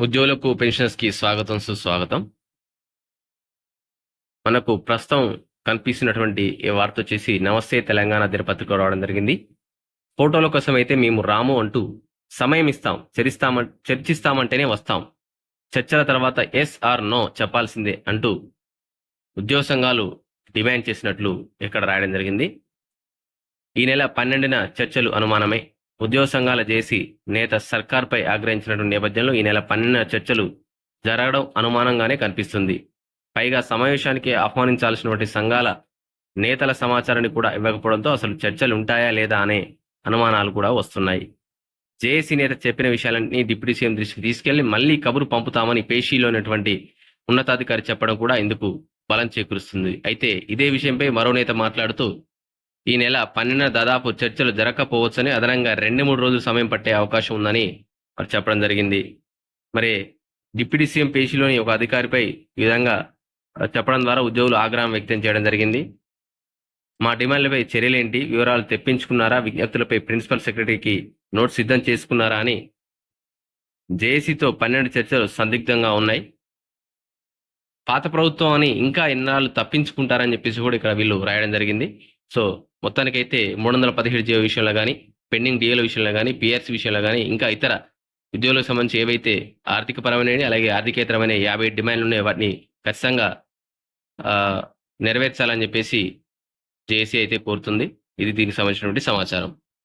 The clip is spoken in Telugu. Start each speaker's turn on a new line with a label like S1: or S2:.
S1: ఉద్యోగులకు పెన్షనర్స్కి స్వాగతం సుస్వాగతం. మనకు ప్రస్తుతం కనిపిస్తున్నటువంటి ఈ వార్త వచ్చేసి నమస్తే తెలంగాణ దినపత్రిక రావడం జరిగింది. ఫోటోల కోసం అయితే మేము రాము అంటూ సమయం ఇస్తాం. చరిస్తామ చర్చిస్తామంటేనే వస్తాం. చర్చల తర్వాత ఎస్ ఆర్ నో చెప్పాల్సిందే అంటూ ఉద్యోగ సంఘాలు డిమాండ్ చేసినట్లు ఇక్కడ రాయడం జరిగింది. ఈ నెల పన్నెండున చర్చలు అనుమానమే. ఉద్యోగ సంఘాల జేసీ నేత సర్కార్పై ఆగ్రహించినటువంటి నేపథ్యంలో ఈ నెల పన్నెండున చర్చలు జరగడం అనుమానంగానే కనిపిస్తుంది. పైగా సమావేశానికి ఆహ్వానించాల్సినటువంటి సంఘాల నేతల సమాచారాన్ని కూడా ఇవ్వకపోవడంతో అసలు చర్చలు ఉంటాయా లేదా అనే అనుమానాలు కూడా వస్తున్నాయి. జేఏసీ నేత చెప్పిన విషయాలన్నీ డిప్యూటీ సీఎం దృష్టికి తీసుకెళ్ళి మళ్ళీ కబురు పంపుతామని పేషీలో ఉన్నటువంటి ఉన్నతాధికారి చెప్పడం కూడా ఇందుకు బలం చేకూరుస్తుంది. అయితే ఇదే విషయంపై మరో నేత మాట్లాడుతూ ఈ నెల పన్నెండున దాదాపు చర్చలు జరగకపోవచ్చని అదనంగా రెండు మూడు రోజులు సమయం పట్టే అవకాశం ఉందని వారు చెప్పడం జరిగింది. మరి డిప్యూటీ సీఎం పేషీలోని ఒక అధికారిపై ఈ విధంగా చెప్పడం ద్వారా ఉద్యోగులు ఆగ్రహం వ్యక్తం చేయడం జరిగింది. మా డిమాండ్లపై చర్యలేంటి? వివరాలు తెప్పించుకున్నారా? విజ్ఞప్తులపై ప్రిన్సిపల్ సెక్రటరీకి నోట్ సిద్ధం చేసుకున్నారా అని జేఏసీతో పన్నెండు చర్చలు సందిగ్ధంగా ఉన్నాయి. పాత ప్రభుత్వం అని ఇంకా ఎన్నాళ్ళు తప్పించుకుంటారని చెప్పేసి కూడా ఇక్కడ వీళ్ళు రాయడం జరిగింది. సో మొత్తానికైతే మూడు వందల పదిహేడు జీవో విషయంలో కానీ పెండింగ్ డిఏల విషయంలో కానీ పిఆర్సీ విషయంలో కానీ ఇంకా ఇతర ఉద్యోగులకు సంబంధించి ఏవైతే ఆర్థిక పరమైనవి అలాగే ఆర్థికేతరమైన యాభై డిమాండ్లు ఉన్నాయో వాటిని ఖచ్చితంగా నెరవేర్చాలని చెప్పేసి జేఏసీ అయితే కోరుతుంది. ఇది దీనికి సంబంధించినటువంటి సమాచారం.